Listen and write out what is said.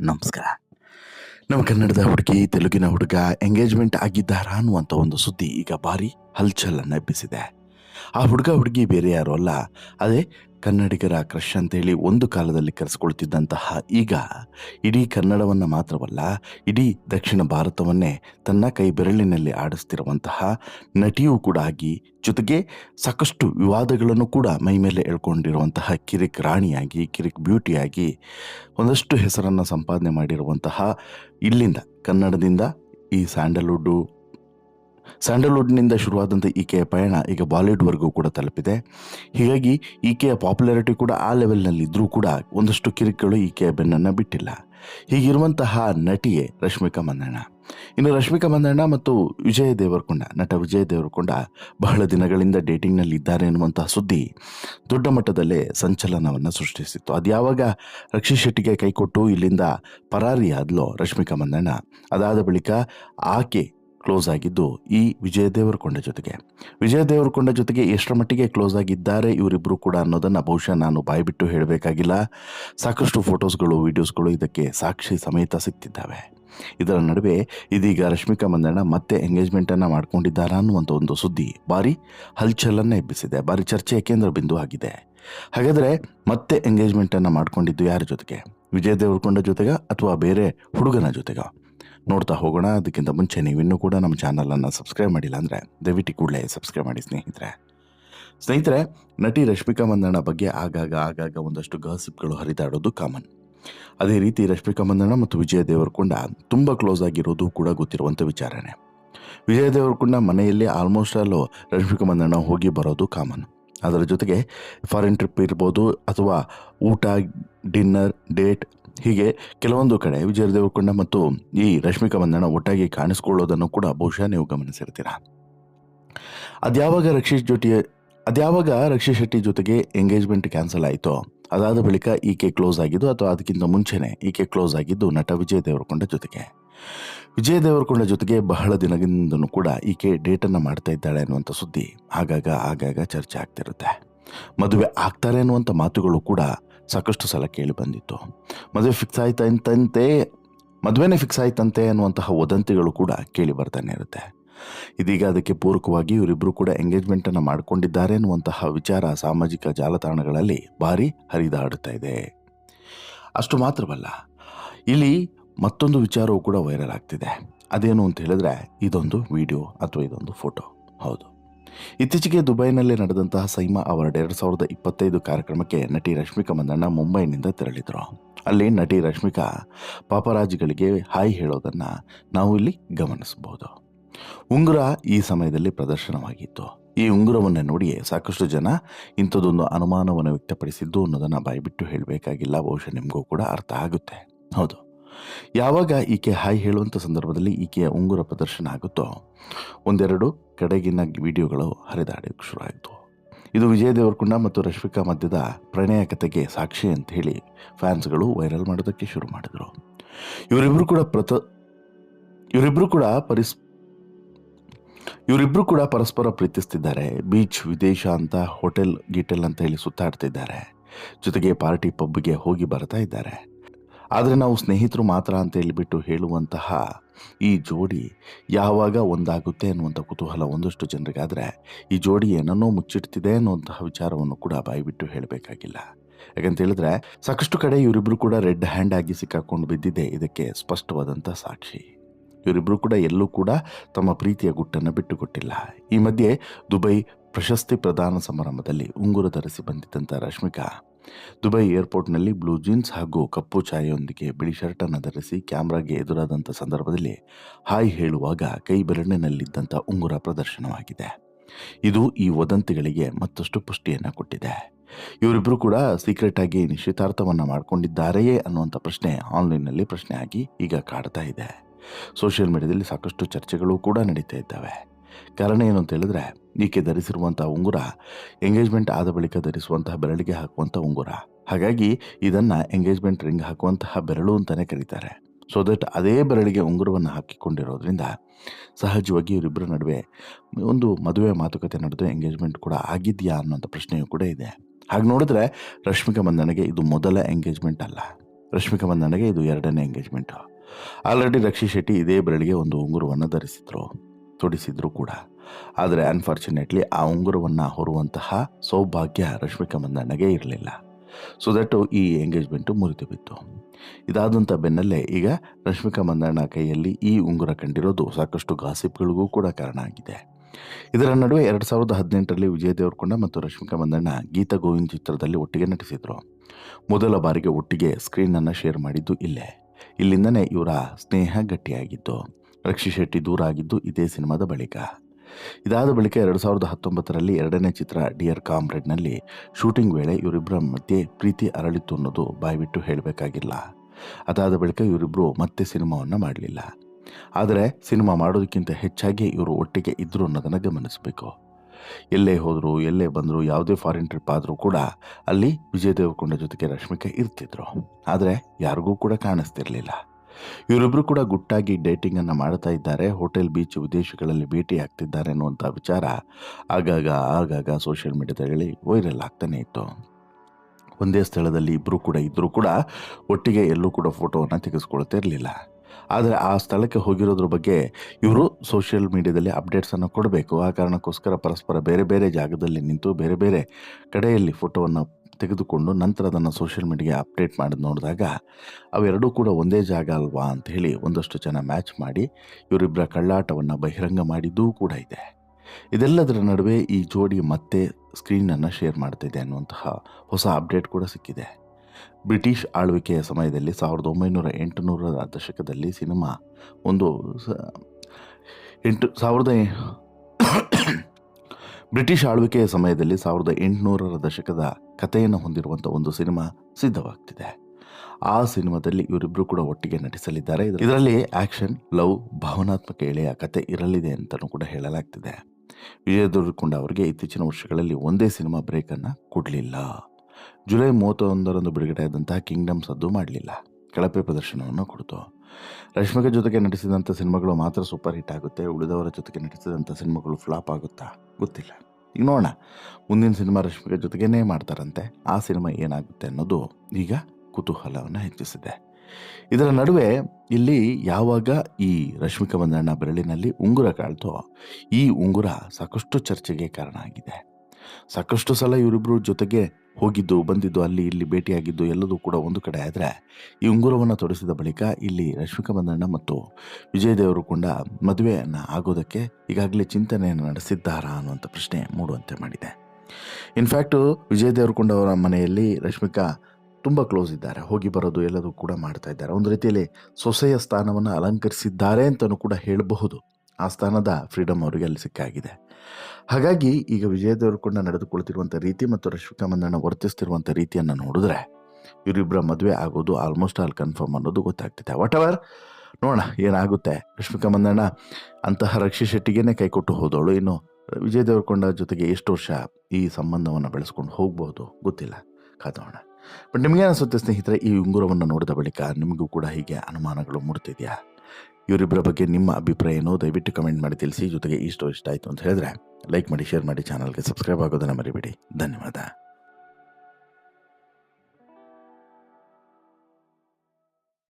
ನಮಸ್ಕಾರ ನಮ್ಮ ಕನ್ನಡದ ಹುಡುಗಿ, ತೆಲುಗಿನ ಹುಡುಗ ಎಂಗೇಜ್ಮೆಂಟ್ ಆಗಿದ್ದಾರಾ ಅನ್ನುವಂಥ ಒಂದು ಸುದ್ದಿ ಈಗ ಭಾರಿ ಹಲ್ಚಲನ್ನು ಎಬ್ಬಿಸಿದೆ. ಆ ಹುಡುಗ ಹುಡುಗಿ ಬೇರೆ ಯಾರು ಅಲ್ಲ. ಅದೇ ಕನ್ನಡಿಗರ ಕ್ರಶ್ ಅಂತೇಳಿ ಒಂದು ಕಾಲದಲ್ಲಿ ಕರೆಸ್ಕೊಳ್ತಿದ್ದಂತಹ ಈಗ ಇಡೀ ಕನ್ನಡವನ್ನು ಮಾತ್ರವಲ್ಲ, ಇಡೀ ದಕ್ಷಿಣ ಭಾರತವನ್ನೇ ತನ್ನ ಕೈ ಬೆರಳಿನಲ್ಲಿ ಆಡಿಸ್ತಿರುವಂತಹ ನಟಿಯೂ ಕೂಡ ಆಗಿ, ಜೊತೆಗೆ ಸಾಕಷ್ಟು ವಿವಾದಗಳನ್ನು ಕೂಡ ಮೈ ಮೇಲೆ ಎಳ್ಕೊಂಡಿರುವಂತಹ ಕಿರಿಕ್ ರಾಣಿಯಾಗಿ, ಕಿರಿಕ್ ಬ್ಯೂಟಿಯಾಗಿ ಒಂದಷ್ಟು ಹೆಸರನ್ನು ಸಂಪಾದನೆ ಮಾಡಿರುವಂತಹ ಇಲ್ಲಿಂದ ಕನ್ನಡದಿಂದ ಈ ಸ್ಯಾಂಡಲ್ವುಡ್ಡು ಸ್ಯಾಂಡಲ್ವುಡ್ನಿಂದ ಶುರುವಾದಂಥ ಈಕೆಯ ಪಯಣ ಈಗ ಬಾಲಿವುಡ್ವರೆಗೂ ಕೂಡ ತಲುಪಿದೆ. ಹೀಗಾಗಿ ಈಕೆಯ ಪಾಪ್ಯುಲಾರಿಟಿ ಕೂಡ ಆ ಲೆವೆಲ್ನಲ್ಲಿದ್ದರೂ ಕೂಡ ಒಂದಷ್ಟು ಕಿರಿಕ್ಗಳು ಈಕೆಯ ಬೆನ್ನನ್ನು ಬಿಟ್ಟಿಲ್ಲ. ಹೀಗಿರುವಂತಹ ನಟಿಯೇ ರಶ್ಮಿಕಾ ಮಂದಣ್ಣ ಇನ್ನು ರಶ್ಮಿಕಾ ಮಂದಣ್ಣ ಮತ್ತು ವಿಜಯ ದೇವರಕೊಂಡ, ನಟ ವಿಜಯ ದೇವರಕೊಂಡ ಬಹಳ ದಿನಗಳಿಂದ ಡೇಟಿಂಗ್ನಲ್ಲಿ ಇದ್ದಾರೆ ಎನ್ನುವಂತಹ ಸುದ್ದಿ ದೊಡ್ಡ ಮಟ್ಟದಲ್ಲೇ ಸಂಚಲನವನ್ನು ಸೃಷ್ಟಿಸಿತ್ತು. ಅದು ಯಾವಾಗ ರಕ್ಷಿತ್ ಶೆಟ್ಟಿಗೆ ಕೈಕೊಟ್ಟು ಇಲ್ಲಿಂದ ಪರಾರಿಯಾದ್ಲೋ ರಶ್ಮಿಕಾ ಮಂದಣ್ಣ ಅದಾದ ಬಳಿಕ ಆಕೆ ಕ್ಲೋಸ್ ಆಗಿದ್ದು ಈ ವಿಜಯ ದೇವರಕೊಂಡ ಜೊತೆಗೆ. ವಿಜಯ ದೇವರಕೊಂಡ ಜೊತೆಗೆ ಎಷ್ಟರ ಮಟ್ಟಿಗೆ ಕ್ಲೋಸ್ ಆಗಿದ್ದಾರೆ ಇವರಿಬ್ಬರು ಕೂಡ ಅನ್ನೋದನ್ನು ಬಹುಶಃ ನಾನು ಬಾಯ್ಬಿಟ್ಟು ಹೇಳಬೇಕಾಗಿಲ್ಲ. ಸಾಕಷ್ಟು ಫೋಟೋಸ್ಗಳು, ವಿಡಿಯೋಸ್ಗಳು ಇದಕ್ಕೆ ಸಾಕ್ಷಿ ಸಮೇತ ಸಿಗ್ತಿದ್ದಾವೆ ಇದರ ನಡುವೆ ಇದೀಗ ರಶ್ಮಿಕಾ ಮಂದಣ್ಣ ಮತ್ತೆ ಎಂಗೇಜ್ಮೆಂಟನ್ನು ಮಾಡ್ಕೊಂಡಿದ್ದಾರಾ ಅನ್ನುವಂಥ ಒಂದು ಸುದ್ದಿ ಭಾರಿ ಹಲ್ಚಲನ್ನು ಎಬ್ಬಿಸಿದೆ. ಭಾರಿ ಚರ್ಚೆಯ ಕೇಂದ್ರ ಬಿಂದು ಆಗಿದೆ. ಹಾಗಾದರೆ ಮತ್ತೆ ಎಂಗೇಜ್ಮೆಂಟನ್ನು ಮಾಡ್ಕೊಂಡಿದ್ದು ಯಾರ ಜೊತೆಗೆ? ವಿಜಯ ದೇವರಕೊಂಡ ಜೊತೆಗ ಅಥವಾ ಬೇರೆ ಹುಡುಗನ ಜೊತೆಗ? ನೋಡ್ತಾ ಹೋಗೋಣ. ಅದಕ್ಕಿಂತ ಮುಂಚೆ ನೀವು ಇನ್ನೂ ಕೂಡ ನಮ್ಮ ಚಾನಲನ್ನು ಸಬ್ಸ್ಕ್ರೈಬ್ ಮಾಡಿಲ್ಲ ಅಂದರೆ ದಯವಿಟ್ಟು ಕೂಡಲೇ ಸಬ್ಸ್ಕ್ರೈಬ್ ಮಾಡಿ ಸ್ನೇಹಿತರೆ. ಸ್ನೇಹಿತರೆ, ನಟಿ ರಶ್ಮಿಕಾ ಮಂದಣ್ಣ ಬಗ್ಗೆ ಆಗಾಗ ಆಗಾಗ ಒಂದಷ್ಟು ಗಾಸಿಪ್ಗಳು ಹರಿದಾಡೋದು ಕಾಮನ್ ಅದೇ ರೀತಿ ರಶ್ಮಿಕಾ ಮಂದಣ್ಣ ಮತ್ತು ವಿಜಯ ದೇವರಕೊಂಡ ತುಂಬ ಕ್ಲೋಸ್ ಆಗಿರೋದು ಕೂಡ ಗೊತ್ತಿರುವಂಥ ವಿಚಾರಣೆ ವಿಜಯ ದೇವರಕೊಂಡ ಮನೆಯಲ್ಲಿ ಆಲ್ಮೋಸ್ಟ್ ಅಲ್ಲೂ ರಶ್ಮಿಕಾ ಮಂದಣ್ಣ ಹೋಗಿ ಬರೋದು ಕಾಮನ್ ಅದರ ಜೊತೆಗೆ ಫಾರಿನ್ ಟ್ರಿಪ್ ಇರ್ಬೋದು ಅಥವಾ ಊಟ ಡಿನ್ನರ್ ಡೇಟ್ ಹೀಗೆ ಕೆಲವೊಂದು ಕಡೆ ವಿಜಯ ದೇವರಕೊಂಡ ಮತ್ತು ಈ ರಶ್ಮಿಕಾ ಮಂದಣ್ಣ ಒಟ್ಟಾಗಿ ಕಾಣಿಸ್ಕೊಳ್ಳೋದನ್ನು ಕೂಡ ಬಹುಶಃ ನೀವು ಗಮನಿಸಿರ್ತೀರ. ಅದ್ಯಾವಾಗ ರಕ್ಷಿತ್ ಜೊತೆ, ಅದ್ಯಾವಾಗ ರಕ್ಷಿತ್ ಶೆಟ್ಟಿ ಜೊತೆಗೆ ಎಂಗೇಜ್ಮೆಂಟ್ ಕ್ಯಾನ್ಸಲ್ ಆಯಿತೋ, ಅದಾದ ಬಳಿಕ ಈಕೆ ಕ್ಲೋಸ್ ಆಗಿದ್ದು ಅಥವಾ ಅದಕ್ಕಿಂತ ಮುಂಚೆನೇ ಈಕೆ ಕ್ಲೋಸ್ ಆಗಿದ್ದು ನಟ ವಿಜಯ್ ದೇವರಕೊಂಡ ಜೊತೆಗೆ. ವಿಜಯ್ ದೇವರಕೊಂಡ ಜೊತೆಗೆ ಬಹಳ ದಿನದಿಂದನೂ ಕೂಡ ಈಕೆ ಡೇಟನ್ನು ಮಾಡ್ತಾ ಇದ್ದಾಳೆ ಅನ್ನುವಂಥ ಸುದ್ದಿ ಆಗಾಗ ಆಗಾಗ ಚರ್ಚೆ ಆಗ್ತಿರುತ್ತೆ. ಮದುವೆ ಆಗ್ತಾರೆ ಅನ್ನುವಂಥ ಮಾತುಗಳು ಕೂಡ ಸಾಕಷ್ಟು ಸಲ ಕೇಳಿ ಬಂದಿತ್ತು. ಮದುವೆ ಫಿಕ್ಸ್ ಆಯ್ತಂತೆ ಮದುವೆನೇ ಫಿಕ್ಸ್ ಆಯ್ತಂತೆ ಅನ್ನುವಂತಹ ವದಂತಿಗಳು ಕೂಡ ಕೇಳಿ ಬರ್ತಾನೆ ಇರುತ್ತೆ. ಇದೀಗ ಅದಕ್ಕೆ ಪೂರಕವಾಗಿ ಇವರಿಬ್ಬರು ಕೂಡ ಎಂಗೇಜ್ಮೆಂಟನ್ನು ಮಾಡಿಕೊಂಡಿದ್ದಾರೆ ಅನ್ನುವಂತಹ ವಿಚಾರ ಸಾಮಾಜಿಕ ಜಾಲತಾಣಗಳಲ್ಲಿ ಭಾರಿ ಹರಿದಾಡುತ್ತಾ ಇದೆ. ಅಷ್ಟು ಮಾತ್ರವಲ್ಲ, ಇಲ್ಲಿ ಮತ್ತೊಂದು ವಿಚಾರವೂ ಕೂಡ ವೈರಲ್ ಆಗ್ತಿದೆ. ಅದೇನು ಅಂತ ಹೇಳಿದ್ರೆ ಇದೊಂದು ವಿಡಿಯೋ ಅಥವಾ ಇದೊಂದು ಫೋಟೋ ಹೌದು. ಇತ್ತೀಚೆಗೆ ದುಬೈನಲ್ಲಿ ನಡೆದಂತಹ ಸೈಮಾ ಅವಾರ್ಡ್ ಎರಡು ಸಾವಿರದ ಇಪ್ಪತ್ತೈದು ಕಾರ್ಯಕ್ರಮಕ್ಕೆ ನಟಿ ರಶ್ಮಿಕಾ ಮಂದಣ್ಣ ಮುಂಬೈನಿಂದ ತೆರಳಿದರು. ಅಲ್ಲಿ ನಟಿ ರಶ್ಮಿಕಾ ಪಾಪರಾಜ್ಗಳಿಗೆ ಹಾಯ್ ಹೇಳೋದನ್ನು ನಾವು ಇಲ್ಲಿ ಗಮನಿಸಬಹುದು. ಉಂಗುರ ಈ ಸಮಯದಲ್ಲಿ ಪ್ರದರ್ಶನವಾಗಿತ್ತು. ಈ ಉಂಗುರವನ್ನು ನೋಡಿ ಸಾಕಷ್ಟು ಜನ ಇಂಥದ್ದೊಂದು ಅನುಮಾನವನ್ನು ವ್ಯಕ್ತಪಡಿಸಿದ್ದು ಅನ್ನೋದನ್ನು ಬಾಯ್ಬಿಟ್ಟು ಹೇಳಬೇಕಾಗಿಲ್ಲ, ಬಹುಶಃ ನಿಮಗೂ ಕೂಡ ಅರ್ಥ ಆಗುತ್ತೆ. ಹೌದು. ಯಾವಾಗ ಈಕೆ ಹಾಯ್ ಹೇಳುವಂಥ ಸಂದರ್ಭದಲ್ಲಿ ಈಕೆಯ ಉಂಗುರ ಪ್ರದರ್ಶನ ಆಗುತ್ತೋ? ಒಂದೆರಡು ಕಡೆಗಿನ ವಿಡಿಯೋಗಳು ಹರಿದಾಡೋಕ್ಕೆ ಶುರುವಾಯಿತು. ಇದು ವಿಜಯ ದೇವರಕೊಂಡ ಮತ್ತು ರಶ್ಮಿಕಾ ಮಧ್ಯದ ಪ್ರಣಯ ಕಥೆಗೆ ಸಾಕ್ಷಿ ಅಂತ ಹೇಳಿ ಫ್ಯಾನ್ಸ್ಗಳು ವೈರಲ್ ಮಾಡೋದಕ್ಕೆ ಶುರು ಮಾಡಿದರು. ಇವರಿಬ್ಬರು ಕೂಡ ಪ್ರತ ಇವರಿಬ್ಬರು ಕೂಡ ಪರಿಸ್ ಇವರಿಬ್ಬರು ಕೂಡ ಪರಸ್ಪರ ಪ್ರೀತಿಸ್ತಿದ್ದಾರೆ. ಬೀಚ್, ವಿದೇಶ ಅಂತ ಹೋಟೆಲ್, ಗೀಟೆಲ್ ಅಂತ ಹೇಳಿ ಸುತ್ತಾಡ್ತಿದ್ದಾರೆ. ಜೊತೆಗೆ ಪಾರ್ಟಿ ಪಬ್ಗೆ ಹೋಗಿ ಬರ್ತಾ ಇದ್ದಾರೆ. ಆದರೆ ನಾವು ಸ್ನೇಹಿತರು ಮಾತ್ರ ಅಂತ ಹೇಳಿಬಿಟ್ಟು ಹೇಳುವಂತಹ ಈ ಜೋಡಿ ಯಾವಾಗ ಒಂದಾಗುತ್ತೆ ಅನ್ನುವಂಥ ಕುತೂಹಲ ಒಂದಷ್ಟು ಜನರಿಗಾದರೆ ಈ ಜೋಡಿ ಏನನ್ನೋ ಮುಚ್ಚಿಡ್ತಿದೆ ಅನ್ನುವಂತಹ ವಿಚಾರವನ್ನು ಕೂಡ ಬಾಯಿಬಿಟ್ಟು ಹೇಳಬೇಕಾಗಿಲ್ಲ. ಯಾಕಂತ ಹೇಳಿದ್ರೆ ಸಾಕಷ್ಟು ಕಡೆ ಇವರಿಬ್ಬರು ಕೂಡ ರೆಡ್ ಹ್ಯಾಂಡ್ ಆಗಿ ಸಿಕ್ಕಾಕೊಂಡು ಬಿದ್ದಿದೆ. ಇದಕ್ಕೆ ಸ್ಪಷ್ಟವಾದಂಥ ಸಾಕ್ಷಿ. ಇವರಿಬ್ಬರು ಕೂಡ ಎಲ್ಲೂ ಕೂಡ ತಮ್ಮ ಪ್ರೀತಿಯ ಗುಟ್ಟನ್ನು ಬಿಟ್ಟುಕೊಟ್ಟಿಲ್ಲ. ಈ ಮಧ್ಯೆ ದುಬೈ ಪ್ರಶಸ್ತಿ ಪ್ರದಾನ ಸಮಾರಂಭದಲ್ಲಿ ಉಂಗುರ ಧರಿಸಿ ಬಂದಿದ್ದಂಥ ರಶ್ಮಿಕಾ ದುಬೈ ಏರ್ಪೋರ್ಟ್ನಲ್ಲಿ ಬ್ಲೂ ಜೀನ್ಸ್ ಹಾಗೂ ಕಪ್ಪು ಛಾಯೆಯೊಂದಿಗೆ ಬಿಳಿ ಶರ್ಟನ್ನು ಧರಿಸಿ ಕ್ಯಾಮ್ರಾಗೆ ಎದುರಾದಂಥ ಸಂದರ್ಭದಲ್ಲಿ ಹಾಯ್ ಹೇಳುವಾಗ ಕೈ ಬೆರಳಿನಲ್ಲಿದ್ದಂಥ ಉಂಗುರ ಪ್ರದರ್ಶನವಾಗಿದೆ. ಇದು ಈ ವದಂತಿಗಳಿಗೆ ಮತ್ತಷ್ಟು ಪುಷ್ಟಿಯನ್ನು ಕೊಟ್ಟಿದೆ. ಇವರಿಬ್ಬರು ಕೂಡ ಸೀಕ್ರೆಟ್ ಆಗಿ ನಿಶ್ಚಿತಾರ್ಥವನ್ನು ಮಾಡಿಕೊಂಡಿದ್ದಾರೆಯೇ ಅನ್ನುವಂಥ ಪ್ರಶ್ನೆ ಆನ್ಲೈನ್ನಲ್ಲಿ ಪ್ರಶ್ನೆ ಆಗಿ ಈಗ ಕಾಡ್ತಾ ಇದೆ. ಸೋಷಿಯಲ್ ಮೀಡಿಯಾದಲ್ಲಿ ಸಾಕಷ್ಟು ಚರ್ಚೆಗಳು ಕೂಡ ನಡೀತಾ ಇದ್ದಾವೆ. ಕಾರಣ ಏನು ಅಂತ ಹೇಳಿದ್ರೆ, ಈಕೆ ಧರಿಸಿರುವಂಥ ಉಂಗುರ ಎಂಗೇಜ್ಮೆಂಟ್ ಆದ ಬಳಿಕ ಧರಿಸುವಂತಹ ಬೆರಳಿಗೆ ಹಾಕುವಂಥ ಉಂಗುರ. ಹಾಗಾಗಿ ಇದನ್ನು ಎಂಗೇಜ್ಮೆಂಟ್ ರಿಂಗ್ ಹಾಕುವಂತಹ ಬೆರಳು ಅಂತಲೇ ಕರೀತಾರೆ. ಸೊ ದಟ್ ಅದೇ ಬೆರಳಿಗೆ ಉಂಗುರವನ್ನು ಹಾಕಿಕೊಂಡಿರೋದ್ರಿಂದ ಸಹಜವಾಗಿ ಇವರಿಬ್ಬರ ನಡುವೆ ಒಂದು ಮದುವೆ ಮಾತುಕತೆ ನಡೆದು ಎಂಗೇಜ್ಮೆಂಟ್ ಕೂಡ ಆಗಿದೆಯಾ ಅನ್ನೋಂಥ ಪ್ರಶ್ನೆಯೂ ಕೂಡ ಇದೆ. ಹಾಗೆ ನೋಡಿದ್ರೆ ರಶ್ಮಿಕಾ ಮಂದನಿಗೆ ಇದು ಮೊದಲ ಎಂಗೇಜ್ಮೆಂಟ್ ಅಲ್ಲ. ರಶ್ಮಿಕಾ ಮಂದನಿಗೆ ಇದು ಎರಡನೇ ಎಂಗೇಜ್ಮೆಂಟು ಆಲ್ರೆಡಿ ರಕ್ಷಿ ಶೆಟ್ಟಿ ಇದೇ ಬೆರಳಿಗೆ ಒಂದು ಉಂಗುರವನ್ನು ಧರಿಸಿದ್ರು. ತೊಡಿಸಿದ್ರು ಕೂಡ. ಆದರೆ ಅನ್ಫಾರ್ಚುನೇಟ್ಲಿ ಆ ಉಂಗುರವನ್ನು ಹೊರುವಂತಹ ಸೌಭಾಗ್ಯ ರಶ್ಮಿಕಾ ಮಂದಣ್ಣಗೆ ಇರಲಿಲ್ಲ. ಸೊ ದಟ್ಟು ಈ ಎಂಗೇಜ್ಮೆಂಟು ಮುರಿದು ಬಿತ್ತು. ಇದಾದಂಥ ಬೆನ್ನಲ್ಲೇ ಈಗ ರಶ್ಮಿಕಾ ಮಂದಣ್ಣ ಕೈಯಲ್ಲಿ ಈ ಉಂಗುರ ಕಂಡಿರೋದು ಸಾಕಷ್ಟು ಗಾಸಿಪ್ಗಳಿಗೂ ಕೂಡ ಕಾರಣ ಆಗಿದೆ. ಇದರ ನಡುವೆ ಎರಡು ಸಾವಿರದ ಹದಿನೆಂಟರಲ್ಲಿ ವಿಜಯ್ ದೇವರಕೊಂಡ ಮತ್ತು ರಶ್ಮಿಕಾ ಮಂದಣ್ಣ ಗೀತಾ ಗೋವಿಂದ್ ಚಿತ್ರದಲ್ಲಿ ಒಟ್ಟಿಗೆ ನಟಿಸಿದರು. ಮೊದಲ ಬಾರಿಗೆ ಒಟ್ಟಿಗೆ ಸ್ಕ್ರೀನನ್ನು ಶೇರ್ ಮಾಡಿದ್ದು ಇಲ್ಲೇ. ಇಲ್ಲಿಂದನೇ ಇವರ ಸ್ನೇಹ ಗಟ್ಟಿಯಾಗಿದ್ದು. ರಕ್ಷಿ ಶೆಟ್ಟಿ ದೂರ ಆಗಿದ್ದು ಇದೇ ಸಿನಿಮಾದ ಬಳಿಕ. ಇದಾದ ಬಳಿಕ ಎರಡು ಸಾವಿರದ ಹತ್ತೊಂಬತ್ತರಲ್ಲಿ ಎರಡನೇ ಚಿತ್ರ ಡಿಯರ್ ಕಾಮ್ರೇಡ್ನಲ್ಲಿ ಶೂಟಿಂಗ್ ವೇಳೆ ಇವರಿಬ್ಬರ ಮಧ್ಯೆ ಪ್ರೀತಿ ಅರಳಿತು ಅನ್ನೋದು ಬಾಯ್ಬಿಟ್ಟು ಹೇಳಬೇಕಾಗಿಲ್ಲ. ಅದಾದ ಬಳಿಕ ಇವರಿಬ್ಬರು ಮತ್ತೆ ಸಿನಿಮಾವನ್ನು ಮಾಡಲಿಲ್ಲ. ಆದರೆ ಸಿನಿಮಾ ಮಾಡೋದಕ್ಕಿಂತ ಹೆಚ್ಚಾಗಿ ಇವರು ಒಟ್ಟಿಗೆ ಇದ್ದರು ಅನ್ನೋದನ್ನು ಗಮನಿಸಬೇಕು. ಎಲ್ಲೇ ಹೋದರು, ಎಲ್ಲೇ ಬಂದರು, ಯಾವುದೇ ಫಾರಿನ್ ಟ್ರಿಪ್ ಆದರೂ ಕೂಡ ಅಲ್ಲಿ ವಿಜಯ್ ದೇವಕೊಂಡ ಜೊತೆಗೆ ರಶ್ಮಿಕಾ ಇರ್ತಿದ್ರು. ಆದರೆ ಯಾರಿಗೂ ಕೂಡ ಕಾಣಿಸ್ತಿರ್ಲಿಲ್ಲ. ಇವರಿಬ್ಬರು ಕೂಡ ಗುಟ್ಟಾಗಿ ಡೇಟಿಂಗನ್ನು ಮಾಡ್ತಾ ಇದ್ದಾರೆ. ಹೋಟೆಲ್ ಬೀಚ್ ವಿದೇಶಗಳಲ್ಲಿ ಭೇಟಿ ಆಗ್ತಿದ್ದಾರೆ ಅನ್ನುವಂಥ ವಿಚಾರ ಆಗಾಗ ಆಗಾಗ ಸೋಷಿಯಲ್ ಮೀಡಿಯಾದಲ್ಲಿ ವೈರಲ್ ಆಗ್ತಾನೆ ಇತ್ತು. ಒಂದೇ ಸ್ಥಳದಲ್ಲಿ ಇಬ್ಬರು ಕೂಡ ಇದ್ದರೂ ಕೂಡ ಒಟ್ಟಿಗೆ ಎಲ್ಲೂ ಕೂಡ ಫೋಟೋವನ್ನು ತೆಗೆಸ್ಕೊಳ್ತಾ ಇರಲಿಲ್ಲ ಆದರೆ ಆ ಸ್ಥಳಕ್ಕೆ ಹೋಗಿರೋದ್ರ ಬಗ್ಗೆ ಇವರು ಸೋಷಿಯಲ್ ಮೀಡಿಯಾದಲ್ಲಿ ಅಪ್ಡೇಟ್ಸನ್ನು ಕೊಡಬೇಕು. ಆ ಕಾರಣಕ್ಕೋಸ್ಕರ ಪರಸ್ಪರ ಬೇರೆ ಬೇರೆ ಜಾಗದಲ್ಲಿ ನಿಂತು ಬೇರೆ ಬೇರೆ ಕಡೆಯಲ್ಲಿ ಫೋಟೋವನ್ನು ತೆಗೆದುಕೊಂಡು ನಂತರ ಅದನ್ನು ಸೋಷಿಯಲ್ ಮೀಡಿಯಾ ಅಪ್ಡೇಟ್ ಮಾಡಿ ನೋಡಿದಾಗ, ಅವೆರಡೂ ಕೂಡ ಒಂದೇ ಜಾಗ ಅಲ್ವಾ ಅಂತ ಹೇಳಿ ಒಂದಷ್ಟು ಜನ ಮ್ಯಾಚ್ ಮಾಡಿ ಇವರಿಬ್ಬರ ಕಳ್ಳಾಟವನ್ನು ಬಹಿರಂಗ ಮಾಡಿದ್ದೂ ಕೂಡ ಇದೆ. ಇದೆಲ್ಲದರ ನಡುವೆ ಈ ಜೋಡಿ ಮತ್ತೆ ಸ್ಕ್ರೀನನ್ನು ಶೇರ್ ಮಾಡ್ತಿದೆ ಅನ್ನುವಂತಹ ಹೊಸ ಅಪ್ಡೇಟ್ ಕೂಡ ಸಿಕ್ಕಿದೆ. ಬ್ರಿಟಿಷ್ ಆಳ್ವಿಕೆಯ ಸಮಯದಲ್ಲಿ ಸಾವಿರದ ಒಂಬೈನೂರ ಎಂಟುನೂರರ ದಶಕದಲ್ಲಿ ಸಿನಿಮಾ ಒಂದು ಎಂಟು, ಸಾವಿರದ ಬ್ರಿಟಿಷ್ ಆಳ್ವಿಕೆಯ ಸಮಯದಲ್ಲಿ ಸಾವಿರದ ಎಂಟುನೂರರ ದಶಕದ ಕಥೆಯನ್ನು ಹೊಂದಿರುವಂಥ ಒಂದು ಸಿನಿಮಾ ಸಿದ್ಧವಾಗ್ತಿದೆ. ಆ ಸಿನಿಮಾದಲ್ಲಿ ಇವರಿಬ್ಬರು ಕೂಡ ಒಟ್ಟಿಗೆ ನಟಿಸಲಿದ್ದಾರೆ. ಇದ್ರ- ಇದರಲ್ಲಿ ಆಕ್ಷನ್, ಲವ್, ಭಾವನಾತ್ಮಕ ಎಳೆಯ ಕತೆ ಇರಲಿದೆ ಅಂತಲೂ ಕೂಡ ಹೇಳಲಾಗ್ತಿದೆ. ವಿಜಯ ಅವರಿಗೆ ಇತ್ತೀಚಿನ ವರ್ಷಗಳಲ್ಲಿ ಒಂದೇ ಸಿನಿಮಾ ಬ್ರೇಕನ್ನು ಕೊಡಲಿಲ್ಲ. ಜುಲೈ ಮೂವತ್ತೊಂದರಂದು ಬಿಡುಗಡೆಯಾದಂತಹ ಕಿಂಗ್ಡಮ್ ಸದ್ದು ಮಾಡಲಿಲ್ಲ. ಕಳಪೆ ಪ್ರದರ್ಶನವನ್ನು ಕೊಡ್ತು. ರಶ್ಮಿಕಾ ಜೊತೆಗೆ ನಟಿಸಿದಂಥ ಸಿನಿಮಾಗಳು ಮಾತ್ರ ಸೂಪರ್ ಹಿಟ್ ಆಗುತ್ತೆ. ಉಳಿದವರ ಜೊತೆಗೆ ನಟಿಸಿದಂಥ ಸಿನಿಮಾಗಳು ಫ್ಲಾಪ್ ಆಗುತ್ತಾ ಗೊತ್ತಿಲ್ಲ. ಈಗ ನೋಡೋಣ. ಮುಂದಿನ ಸಿನಿಮಾ ರಶ್ಮಿಕಾ ಜೊತೆಗೇನೇ ಮಾಡ್ತಾರಂತೆ. ಆ ಸಿನಿಮಾ ಏನಾಗುತ್ತೆ ಅನ್ನೋದು ಈಗ ಕುತೂಹಲವನ್ನು ಹೆಚ್ಚಿಸಿದೆ. ಇದರ ನಡುವೆ ಇಲ್ಲಿ ಯಾವಾಗ ಈ ರಶ್ಮಿಕಾ ಮಂದಣ್ಣ ಬೆರಳಿನಲ್ಲಿ ಉಂಗುರ ಕಾಳ್ತೋ, ಈ ಉಂಗುರ ಸಾಕಷ್ಟು ಚರ್ಚೆಗೆ ಕಾರಣ ಆಗಿದೆ. ಸಾಕಷ್ಟು ಸಲ ಇವರಿಬ್ಬರು ಜೊತೆಗೆ ಹೋಗಿದ್ದು, ಬಂದಿದ್ದು, ಅಲ್ಲಿ ಇಲ್ಲಿ ಭೇಟಿಯಾಗಿದ್ದು ಎಲ್ಲದೂ ಕೂಡ ಒಂದು ಕಡೆ ಆದರೆ, ಈ ಉಂಗುರವನ್ನು ತೊಡಿಸಿದ ಬಳಿಕ ಇಲ್ಲಿ ರಶ್ಮಿಕಾ ಮಂದಣ್ಣ ಮತ್ತು ವಿಜಯ್ ಕೂಡ ಮದುವೆಯನ್ನು ಆಗೋದಕ್ಕೆ ಈಗಾಗಲೇ ಚಿಂತನೆಯನ್ನು ನಡೆಸಿದ್ದಾರಾ ಅನ್ನುವಂಥ ಪ್ರಶ್ನೆ ಮೂಡುವಂತೆ ಮಾಡಿದೆ. ಇನ್ಫ್ಯಾಕ್ಟು ವಿಜಯ್ ದೇವರಕೊಂಡ ಅವರ ಮನೆಯಲ್ಲಿ ರಶ್ಮಿಕಾ ತುಂಬ ಕ್ಲೋಸ್ ಇದ್ದಾರೆ. ಹೋಗಿ ಬರೋದು ಎಲ್ಲದೂ ಕೂಡ ಮಾಡ್ತಾ ಇದ್ದಾರೆ. ಒಂದು ರೀತಿಯಲ್ಲಿ ಸೊಸೆಯ ಸ್ಥಾನವನ್ನು ಅಲಂಕರಿಸಿದ್ದಾರೆ ಅಂತಲೂ ಕೂಡ ಹೇಳಬಹುದು. ಆ ಸ್ಥಾನದ ಫ್ರೀಡಮ್ ಅವರಿಗೆ ಅಲ್ಲಿ ಸಿಕ್ಕಾಗಿದೆ. ಹಾಗಾಗಿ ಈಗ ವಿಜಯ ದೇವರಕೊಂಡ ನಡೆದುಕೊಳ್ತಿರುವಂಥ ರೀತಿ ಮತ್ತು ರಶ್ಮಿಕಾ ಮಂದಣ್ಣ ವರ್ತಿಸ್ತಿರುವಂಥ ರೀತಿಯನ್ನು ನೋಡಿದ್ರೆ ಇವರಿಬ್ಬರ ಮದುವೆ ಆಗೋದು ಆಲ್ಮೋಸ್ಟ್ ಆಲ್ ಕನ್ಫರ್ಮ್ ಅನ್ನೋದು ಗೊತ್ತಾಗ್ತಿದೆ. ವಾಟ್ ಎವರ್ ನೋಡೋಣ ಏನಾಗುತ್ತೆ. ರಶ್ಮಿಕಾ ಮಂದಣ್ಣ ಅಂತಹ ರಕ್ಷಿ ಶೆಟ್ಟಿಗೇನೆ ಕೈ ಕೊಟ್ಟು ಹೋದವಳು. ಇನ್ನು ವಿಜಯ್ ದೇವರಕೊಂಡ ಜೊತೆಗೆ ಎಷ್ಟು ವರ್ಷ ಈ ಸಂಬಂಧವನ್ನು ಬೆಳೆಸ್ಕೊಂಡು ಹೋಗ್ಬೋದು ಗೊತ್ತಿಲ್ಲ. ಕಾದೋಣ ಬಟ್ ನಿಮಗೆ ಅನಿಸುತ್ತೆ ಸ್ನೇಹಿತರೆ, ಈ ಉಂಗುರವನ್ನು ನೋಡಿದ ಬಳಿಕ ನಿಮಗೂ ಕೂಡ ಹೀಗೆ ಅನುಮಾನಗಳು ಮೂಡ್ತಿದೆಯಾ? ಇವರಿಬ್ಬರ ಬಗ್ಗೆ ನಿಮ್ಮ ಅಭಿಪ್ರಾಯ ಏನು ದಯವಿಟ್ಟು ಕಮೆಂಟ್ ಮಾಡಿ ತಿಳಿಸಿ, ಜೊತೆಗೆ ಇಷ್ಟು ಇಷ್ಟ ಆಯಿತು ಅಂತ ಹೇಳಿದ್ರೆ, ಲೈಕ್ ಮಾಡಿ, ಶೇರ್ ಮಾಡಿ, ಚಾನಲ್ಗೆ ಸಬ್ಸ್ಕ್ರೈಬ್ ಆಗೋದನ್ನು ಮರಿಬೇಡಿ. ಧನ್ಯವಾದ.